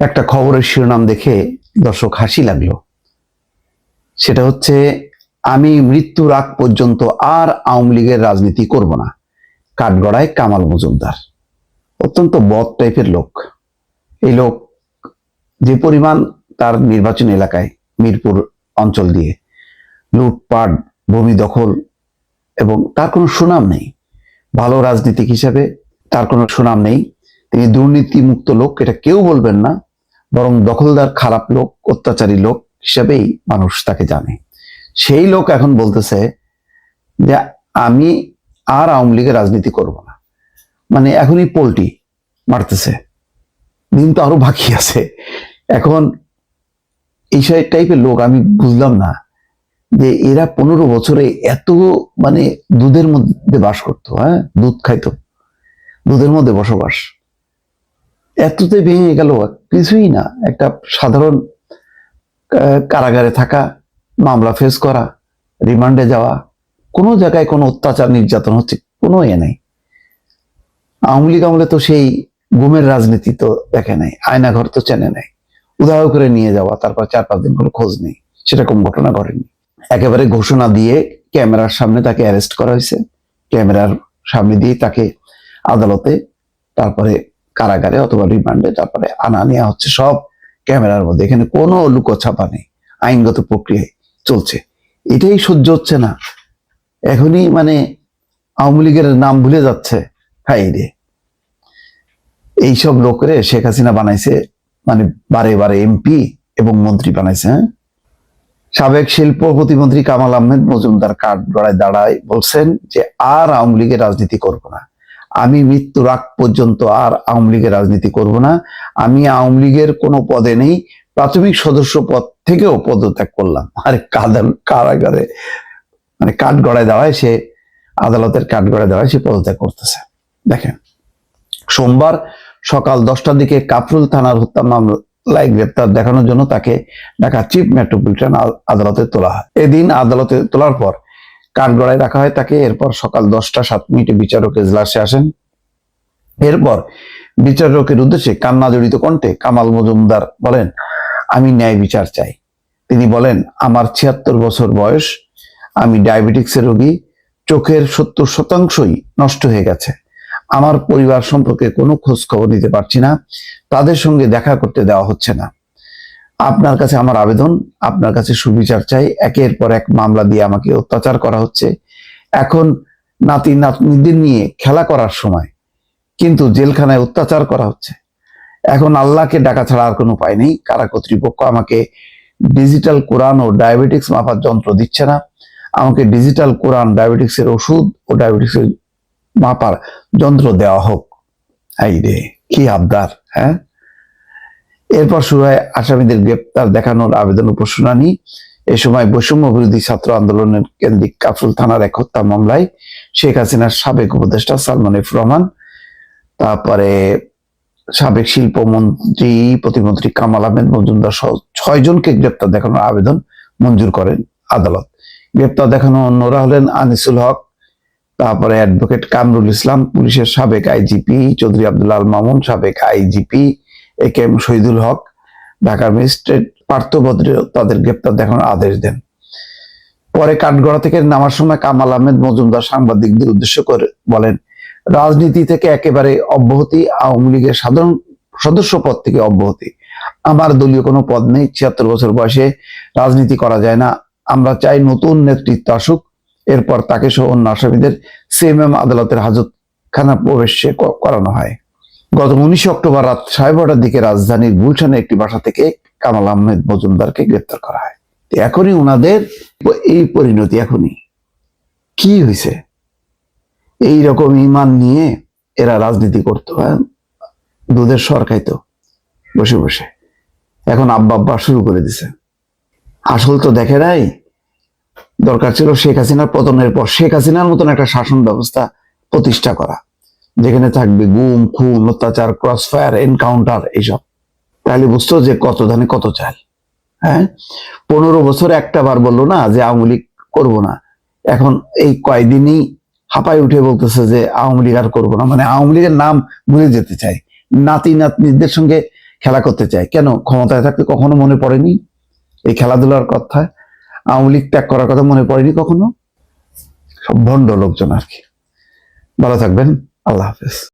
একটা খবরের শিরোনাম দেখে দর্শক হাসি লাগল। সেটা হচ্ছে, আমি মৃত্যুর আগ পর্যন্ত আর আওয়ামী লীগের রাজনীতি করব না। কাঠগড়ায় কামাল মজুমদার। অত্যন্ত বদ টাইপের লোক। এই লোক যে পরিমাণ তার নির্বাচন এলাকায় মিরপুর অঞ্চল দিয়ে লুটপাট, ভূমি দখল এবং তার কোনো সুনাম নেই। ভালো রাজনীতিক হিসাবে তার কোনো সুনাম নেই। তিনি দুর্নীতিমুক্ত লোক, এটা কেউ বলবেন না। বরং দখলদার খারাপ লোক, অত্যাচারী লোক হিসাবেই মানুষ তাকে জানে। সেই লোক এখন বলতেছে যে আমি আর আওয়ামী লীগের রাজনীতি করব না। মানে এখনই পোল্টি মারতেছে। দিন তো আরও বাকি আছে। এখন এই টাইপের লোক আমি বুঝলাম না যে এরা পনেরো বছরে এত মানে দুধের মধ্যে বাস করতো হ্যাঁ? দুধ খাইতো। দুধের মধ্যে বসবাস। এততে ভেঙে গেল কিছুই না। একটা সাধারণ কারাগারে থাকা, মামলা ফেস করা, রিমান্ডে যাওয়া, কোনো জায়গায় কোনো অত্যাচার, নির্যাতন হচ্ছে, কোনো এ নেই। আওয়ামী লীগ আমলে তো সেই গুমের রাজনীতি তো দেখে নাই, আয়নাঘর তো চেনে নাই। উদাহরণ করে নিয়ে যাওয়া, তারপর চার পাঁচ দিন কোনো খোঁজ নেই, সেরকম ঘটনা ঘটেনি। একেবারে ঘোষণা দিয়ে ক্যামেরার সামনে তাকে অ্যারেস্ট করা হয়েছে। ক্যামেরার সামনে দিয়ে তাকে আদালতে, তারপরে কারাগারে অথবা রিমান্ডে, তারপরে আনা নেওয়া হচ্ছে সব ক্যামেরার মধ্যে। এখানে কোনো লুকোছাপা নেই, আইনগত প্রক্রিয়ায় চলছে। এটাই সহ্য হচ্ছে না। এখনই মানে আওয়ামী লীগের নাম ভুলে যাচ্ছে। হাই রে। এইসব লোকরে শেখ হাসিনা বানাইছে মানে বারে বারে এমপি এবং মন্ত্রী বানাইছে হ্যাঁ? সাবেক শিল্প প্রতিমন্ত্রী কামাল আহমেদ মজুমদার কাঠ গড়ায় দাঁড়ায় বলছেন যে আর আওয়ামী লীগের রাজনীতি করব না। আমি মৃত্যুর আগ পর্যন্ত আর আওয়ামী লীগের রাজনীতি করব না। আমি আওয়ামী লীগের কোনো পদে নেই, প্রাথমিক সদস্য পদ থেকেও পদত্যাগ করলাম। আরে কাদাল কারাগারে মানে কাঠ গড়ায় দাঁড়ায় সে, আদালতের কাঠ গড়ায় দাঁড়ায় সে পদত্যাগ করতেছে। দেখেন, সোমবার সকাল দশটার দিকে কাফরুল থানার হত্যা মামলায় গ্রেপ্তার দেখানোর জন্য তাকে ঢাকা চিফ মেট্রোপলিটন আদালতে তোলা হয়। এদিন আদালতে তোলার পর কাঠগড়ায় রাখা হয় তাকে। এরপর সকাল দশটা, সাত মিনিটে বিচারক এজলাসে আসেন। এরপর বিচারকের উদ্দেশ্যে কান্না জড়িত কণ্ঠে কামাল মজুমদার বলেন, আমি ন্যায় বিচার চাই। তিনি বলেন, আমার ছিয়াত্তর বছর বয়স, আমি ডায়াবেটিক্সের রোগী, চোখের সত্তর শতাংশই নষ্ট হয়ে গেছে। আমার পরিবার সম্পর্কে কোনো খোঁজ খবর নিতে পারছি না, তাদের সঙ্গে দেখা করতে দেওয়া হচ্ছে না। আপনার কাছে আমার আবেদন, আপনার কাছে সুবিচার চাই। একের পর এক মামলা দিয়ে আমাকে অত্যাচার করা হচ্ছে। এখন নাতি নাতনিদের নিয়ে খেলা করার সময় কিন্তু জেলখানায় অত্যাচার করা হচ্ছে। এখন আল্লাহকে ডাকা ছাড়া আর কোনো উপায় নেই। কারা কর্তৃপক্ষ আমাকে ডিজিটাল কোরআন ও ডায়াবেটিক্স মাপার যন্ত্র দিচ্ছে না? আমাকে ডিজিটাল কোরআন, ডায়াবেটিক্সের ওষুধ ও ডায়াবেটিক্সের মাপার যন্ত্র দেওয়া হোক। এই রে, কি আবদার হ্যাঁ? এরপর শুরু হয় আসামিদের গ্রেপ্তার দেখানোর আবেদন উপর শুনানি এ সময় বৈষম্য বিরোধী ছাত্র আন্দোলনের কেন্দ্রিক কাফরুল থানার এক হত্যা মামলায় শেখ হাসিনার সাবেক উপদেষ্টা সালমান এফ রহমান, তারপরে সাবেক শিল্পমন্ত্রী প্রতিমন্ত্রী কামাল আহমেদ মজুমদার সহ ছয় জনকে গ্রেপ্তার দেখানোর আবেদন মঞ্জুর করেন আদালত। গ্রেপ্তার দেখানো অন্যরা হলেন আনিসুল হক, তারপরে অ্যাডভোকেট কামরুল ইসলাম, পুলিশের সাবেক আইজিপি চৌধুরী আব্দুল্লাহ আল মামুন সাবেক IGP A K M Shahidul Haque, ঢাকার ম্যাজিস্ট্রেট পার্থভদ্র তাদের গ্রেপ্তার দেখানোর আদেশ দেন। পরে কাঠগড়া থেকে নামার সময় কামাল আহমেদ মজুমদার সাংবাদিকদের উদ্দেশ্য করে বলেন, রাজনীতি থেকে একেবারে অব্যাহতি, আওয়ামী লীগের সাধারণ সদস্য পদ থেকে অব্যাহতি। আমার দলীয় কোনো পদ নেই, ছিয়াত্তর বছর বয়সে রাজনীতি করা যায় না। আমরা চাই নতুন নেতৃত্ব আসুক। এরপর তাকে সহ অন্য আসামিদের সিএমএম আদালতের হাজতখানা প্রবেশে করানো হয়। গত উনিশে অক্টোবর রাত সাড়ে দিকে রাজধানীর গুলশানের একটি বাসা থেকে কামাল আহমেদ মজুমদারকে গ্রেপ্তার করা হয়। এখনই ওনাদের এই পরিণতি এখনই। কি হয়েছে? এই রকম ইমান নিয়ে এরা রাজনীতি করতো হ্যাঁ? দুধের সর খাইতো, বসে বসে। এখন আব্বা আব্বা শুরু করে দিছে। আসল তো দেখে নাই। দরকার ছিল শেখ হাসিনার পতনের পর শেখ হাসিনার মতন একটা শাসন ব্যবস্থা প্রতিষ্ঠা করা। যেখানে থাকবে গুম, খুন, অত্যাচার ক্রস ফায়ার এনকাউন্টার এইসব। তাহলে বুঝতো যে কত ধানে কত চাল। হ্যাঁ? পনেরো বছর একটা বার বলল না যে আওয়ামী লীগ করব না। এখন এই কয়দিনই হাঁপায় উঠে বলতেছে যে আওয়ামী লীগ আর করব না। মানে আওয়ামী লীগের নাম ভুলে যেতে চাই নাতি নাতনিদের সঙ্গে খেলা করতে চায়। কেন? ক্ষমতায় থাকতে কখনো মনে পড়েনি? এই খেলাধুলার কথা, আওয়ামী লীগ ত্যাগ করার কথা মনে পড়েনি কখনো? সব ভণ্ড লোকজন আর কি। ভালো থাকবেন। আল্লাহ হাফেজ